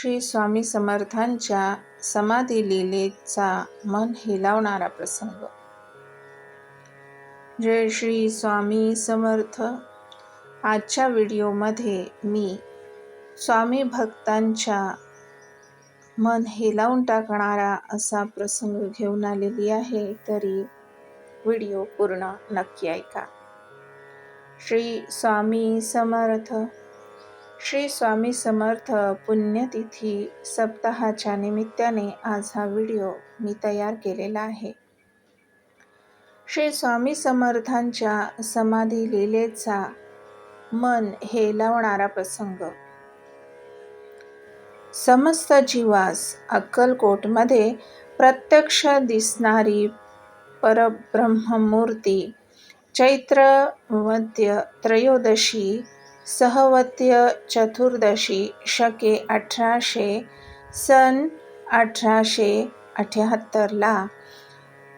श्री स्वामी समर्थांच्या समाधी लीलेचा मन हिलावणारा प्रसंग. जय श्री स्वामी समर्थ. आजच्या व्हिडिओमध्ये मी स्वामी भक्तांच्या मन हेलावून टाकणारा असा प्रसंग घेऊन आलेली आहे तरी व्हिडिओ पूर्ण नक्की ऐका. श्री स्वामी समर्थ. श्री स्वामी समर्थ पुण्यतिथी सप्ताहाच्या निमित्ताने आज हा व्हिडिओ मी तयार केलेला आहे. श्री स्वामी समर्थांच्या समाधी लिलेचा मन हे लावणारा प्रसंग. समस्त जीवास अक्कलकोटमध्ये प्रत्यक्ष दिसणारी परब्रह्ममूर्ती चैत्र वद्य त्रयोदशी सहवत्य चतुर्दशी शके अठराशे सन अठराशे अठ्याहत्तरला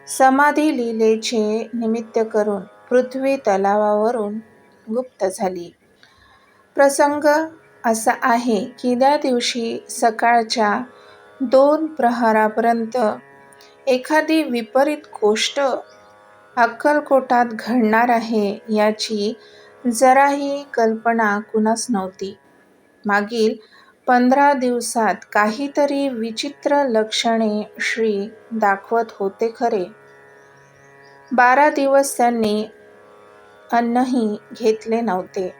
समाधी लिलेचे निमित्त करून पृथ्वी तलावावरून गुप्त झाली. प्रसंग असा आहे की त्या दिवशी सकाळच्या दोन प्रहारापर्यंत एखादी विपरीत गोष्ट अक्कलकोटात घडणार आहे याची जराही कल्पना कुणास नव्हती. मागील पंधरा दिवसात काहीतरी विचित्र लक्षणे श्री दाखवत होते खरे. बारा दिवस त्यांनी अन्नही घेतले नव्हते.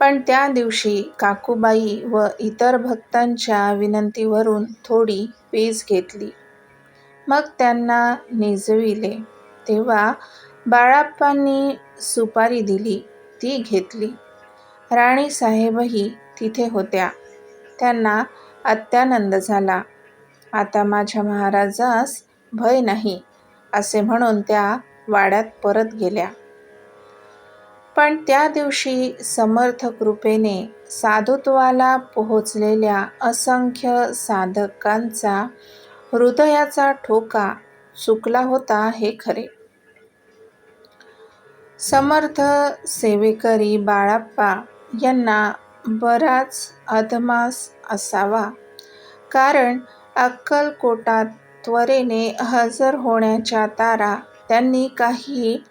पण त्या दिवशी काकूबाई व इतर भक्तांच्या विनंतीवरून थोडी पेज घेतली. मग त्यांना निजविले. तेव्हा बाळाप्पांनी सुपारी दिली ती घेतली. राणीसाहेबही तिथे होत्या. त्यांना अत्यानंद झाला. आता माझ्या महाराजास भय नाही असे म्हणून त्या वाड्यात परत गेल्या. पण त्या दिवशी समर्थ कृपेने साधुत्वाला पोहोचलेल्या असंख्य साधकांचा हृदयाचा ठोका चुकला होता हे खरे. समर्थ सेवेकरी बाळाप्पा यांना बराच अधमास असावा. कारण अक्कलकोटात त्वरेने हजर होण्याच्या तारा त्यांनी काही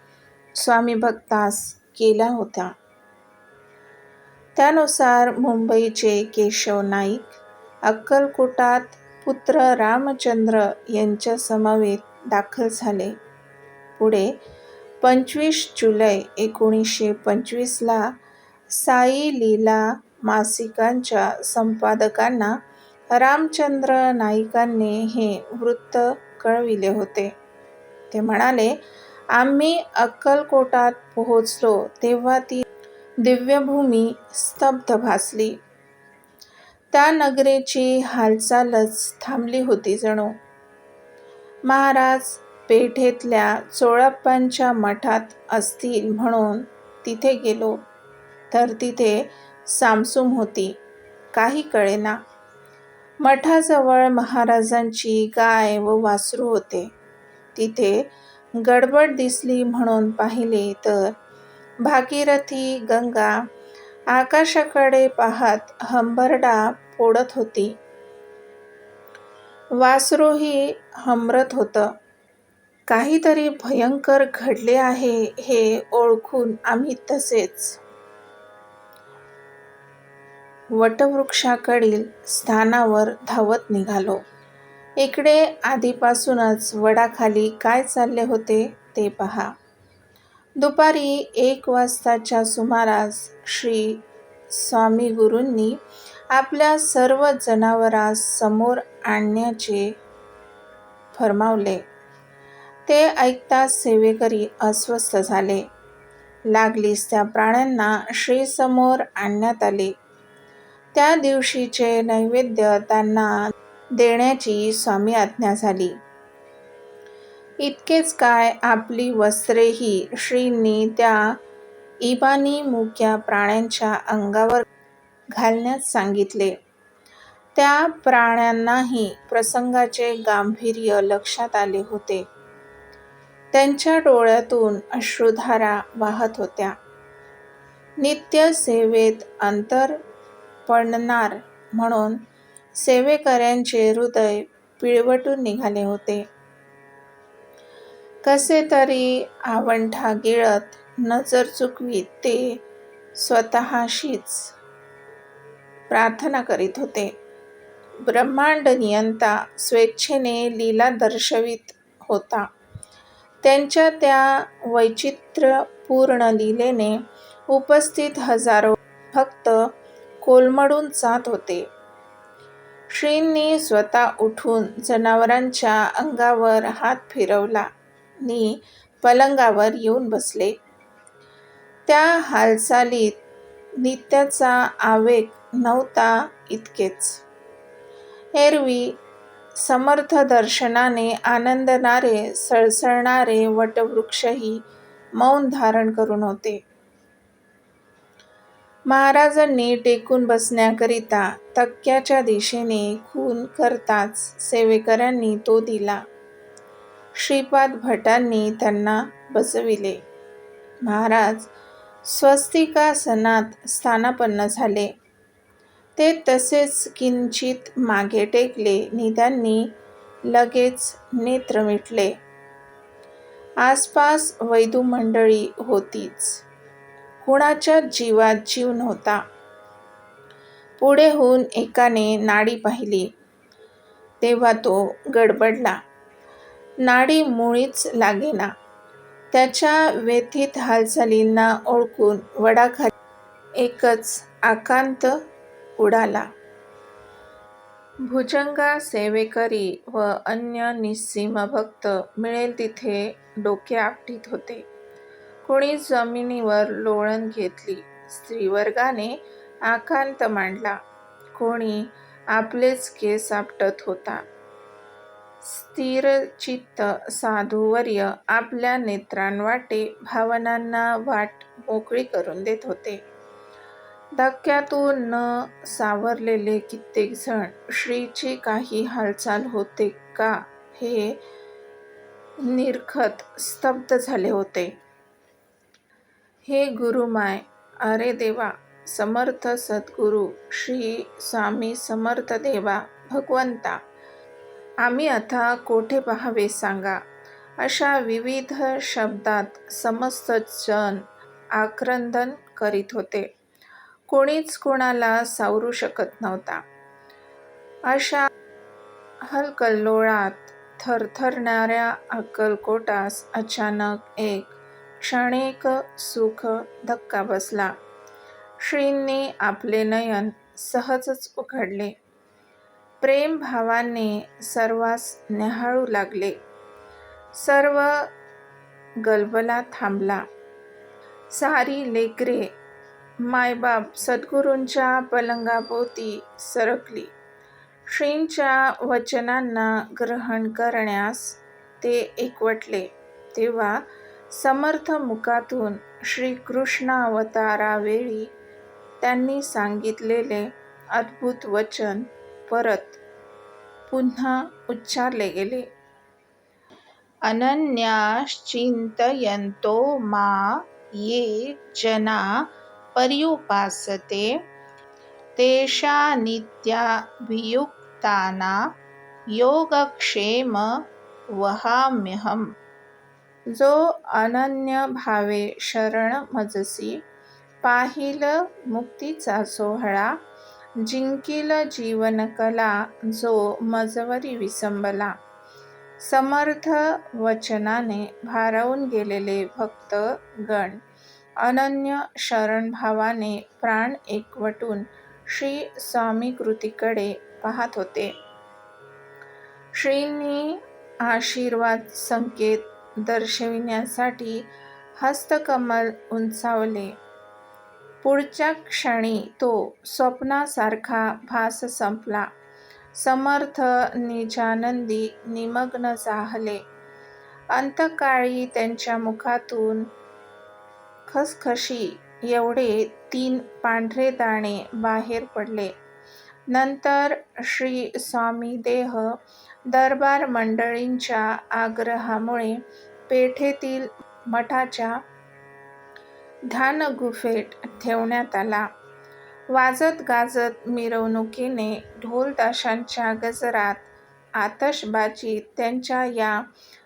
स्वामी भक्तास केला होता. त्यानुसार मुंबईचे केशव नाईक अक्कलकोटात पुत्र रामचंद्र यांच्या समवेत दाखल झाले. पुढे पंचवीस जुलै एकोणीसशे पंचवीसला साई लीला मासिकांच्या संपादकांना रामचंद्र नाईकांनी हे वृत्त कळविले होते. ते म्हणाले आम्ही अक्कलकोटात पोहोचलो तेव्हा ती दिव्यभूमी स्तब्ध भासली. त्या नगरेची हालचालच थांबली होती जणू. महाराज पेठेतल्या चोळप्पांच्या मठात असतील म्हणून तिथे गेलो. तर तिथे सामसूम होती. काही कळेना. मठाजवळ महाराजांची गाय व वासरू होते. तिथे गडबड दिसली म्हणून पाहिले तर भागीरथी गंगा आकाशाकडे पाहत हंबरडा फोडत होती. वासरूही हमरत होतं. काहीतरी भयंकर घडले आहे हे ओळखून आम्ही तसेच. वटवृक्षाकडील स्थानावर धावत निघालो. इकडे आधीपासूनच वडाखाली काय चालले होते ते पहा. दुपारी एक वाजताच्या सुमारास श्री स्वामी गुरूंनी आपल्या सर्व जनावरांस समोर आणण्याचे फरमावले. ते ऐकताच सेवेकरी अस्वस्थ झाले. लागलीच त्या प्राण्यांना श्रीसमोर आणण्यात आले. त्या दिवशीचे नैवेद्य त्यांना देण्याची स्वामी आज्ञा झाली. इतकेच काय आपली वस्त्रेही श्रींनी त्या इबानी मुक्या प्राण्यांच्या अंगावर घालण्यास सांगितले. त्या प्राण्यांनाही प्रसंगाचे गांभीर्य लक्षात आले होते. त्यांच्या डोळ्यातून अश्रुधारा वाहत होत्या. नित्य सेवेत अंतर पडणार म्हणून सेवेकऱ्यांचे हृदय पिळवटून निघाले होते. कसे तरी आवंठा गिळत नजर चुकवीत ते स्वतःशीच प्रार्थना करीत होते. ब्रह्मांड नियंता स्वेच्छेने लीला दर्शवित होता. त्यांच्या त्या वैचित्र्यपूर्ण लीलेने उपस्थित हजारो भक्त कोलमडून जात होते. श्रींनी स्वतः उठून जनावरांच्या अंगावर हात फिरवला नि पलंगावर येऊन बसले. त्या हालचालीत नित्याचा आवेग नव्हता इतकेच. एरवी समर्थ दर्शनाने आनंदणारे सळसळणारे वटवृक्षही मौन धारण करून होते. महाराजांनी टेकून बसण्याकरिता तक्क्याच्या दिशेने खून करताच सेवेकऱ्यांनी तो दिला. श्रीपाद भटांनी त्यांना बसविले. महाराज स्वस्तिकासनात स्थानापन्न झाले. ते तसेच किंचित मागे टेकले नि त्यांनी लगेच नेत्र मिटले. आसपास वैदुमंडळी होतीच. कुणाच्या जीवात जीव नव्हता. पुढे होऊन एकाने नाडी पाहिली, तेव्हा तो गडबडला. नाडी मुळीच लागेना. त्याच्या व्यथित हालचालींना ओळखून वडाखाली एकच आकांत उडाला. भुजंगा सेवेकरी व अन्य निस्सीम भक्त मिळेल तिथे डोके आपटीत होते. कुणी जमिनीवर लोळण घेतली. स्त्रीवर्गाने आकांत मांडला. कोणी आपलेच केस आपटत होता. स्थिरचित्त साधूवर्य आपल्या नेत्रांवाटे भावनांना वाट मोकळी करून देत होते. धक्क्यातून न सावरलेले कित्येक जण श्रीची काही हालचाल होते का हे निरखत स्तब्ध झाले होते. हे गुरुमाय अरे देवा! समर्थ सद्गुरू श्री स्वामी समर्थ देवा भगवंता! आम्ही आता कोठे पहावे सांगा अशा विविध शब्दात समस्त जण आक्रंदन करीत होते. कोणीच कोणाला सावरू शकत नव्हता. अशा हलकल्लोळात थरथरणाऱ्या अक्कलकोटास अचानक एक क्षणिक सुख धक्का बसला. श्रींनी आपले नयन सहजच उघडले. प्रेमभावाने सर्वांस न्याहाळू लागले. सर्व गलबला थांबला. सारी लेकरे, मायबाप सद्गुरूंच्या पलंगाभोवती सरकली. श्रींच्या वचनांना ग्रहण करण्यास ते एकवटले. तेव्हा समर्थ मुखातून श्रीकृष्णावतारावेळी त्यांनी सांगितलेले अद्भुत वचन परत पुन्हा उच्चारले गेले. अनन्याश्चिन्तयन्तो मा ये जना पर्युपासते तेषांनित्याभियुक्तानां योगक्षेममवहाम्यहम्. जो अनन्य भावे शरण मजसी पाहिल मुक्तीचा सोहळा, जिंकील जीवनकला जो मजवरी विसंबला. समर्थ वचनाने भारावून गेलेले भक्त गण अनन्य शरणभावाने प्राण एकवटून श्री स्वामी कृतीकडे पाहत होते. श्रींनी आशीर्वाद संकेत दर्शविण्यासाठी हस्तकमल उंचावले. पुढच्या क्षणी तो स्वप्नासारखा भास संपला. समर्थ निजानंदी निमग्न चाहले अंतकाळी त्यांच्या मुखातून खसखशी एवढे तीन पांढरे दाणे बाहेर पडले. नंतर श्री स्वामी देह दरबार मंडळींच्या आग्रहामुळे पेठेतील मठाच्या ध्यानगुफेत ठेवण्यात आला. वाजत गाजत मिरवणुकीने ढोलताशांच्या गजरात आतषबाजीत त्यांच्या या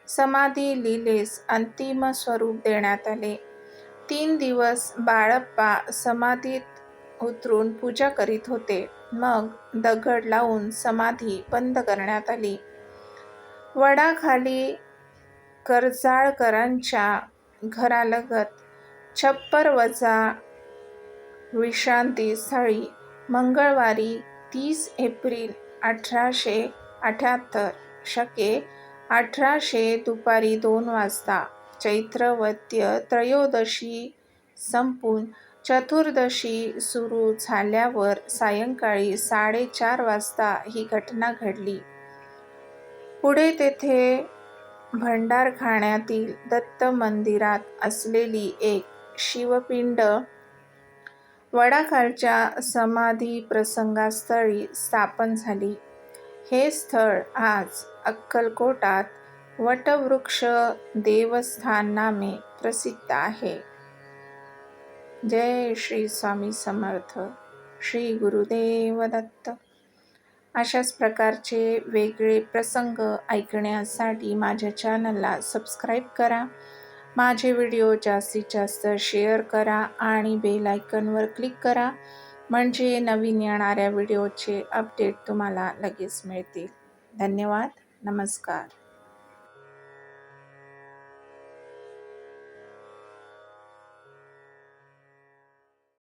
समाधी लीलेस अंतिम स्वरूप देण्यात आले. तीन दिवस बाळप्पा समाधीत उतरून पूजा करीत होते. मग दगड लावून समाधी बंद करण्यात आली. वडाखाली करजाळकरांच्या घरालगत छप्परवजा विश्रांती स्थळी मंगळवारी तीस एप्रिल अठराशे अठ्याहत्तर शके अठराशे दुपारी दोन वाजता चैत्रवत्य त्रयोदशी संपून चतुर्दशी सुरू झाल्यावर सायंकाळी साडेचार वाजता ही घटना घडली. पुढे तेथे भंडारखाण्यातील दत्त मंदिरात असलेली एक शिवपिंड वडाखालच्या समाधी प्रसंगास्थळी स्थापन झाली. हे स्थळ आज अक्कलकोटात वटवृक्ष देवस्थान नामे प्रसिद्ध आहे. जय श्री स्वामी समर्थ श्री गुरुदेव दत्त. अशाच प्रकारचे वेगळे प्रसंग ऐकण्यासाठी माझ्या चॅनलला सबस्क्राईब करा. माझे व्हिडिओ जास्तीत जास्त शेअर करा आणि बेल आयकनवर क्लिक करा म्हणजे नवीन येणाऱ्या व्हिडिओचे अपडेट तुम्हाला लगेच मिळतील. धन्यवाद. नमस्कार.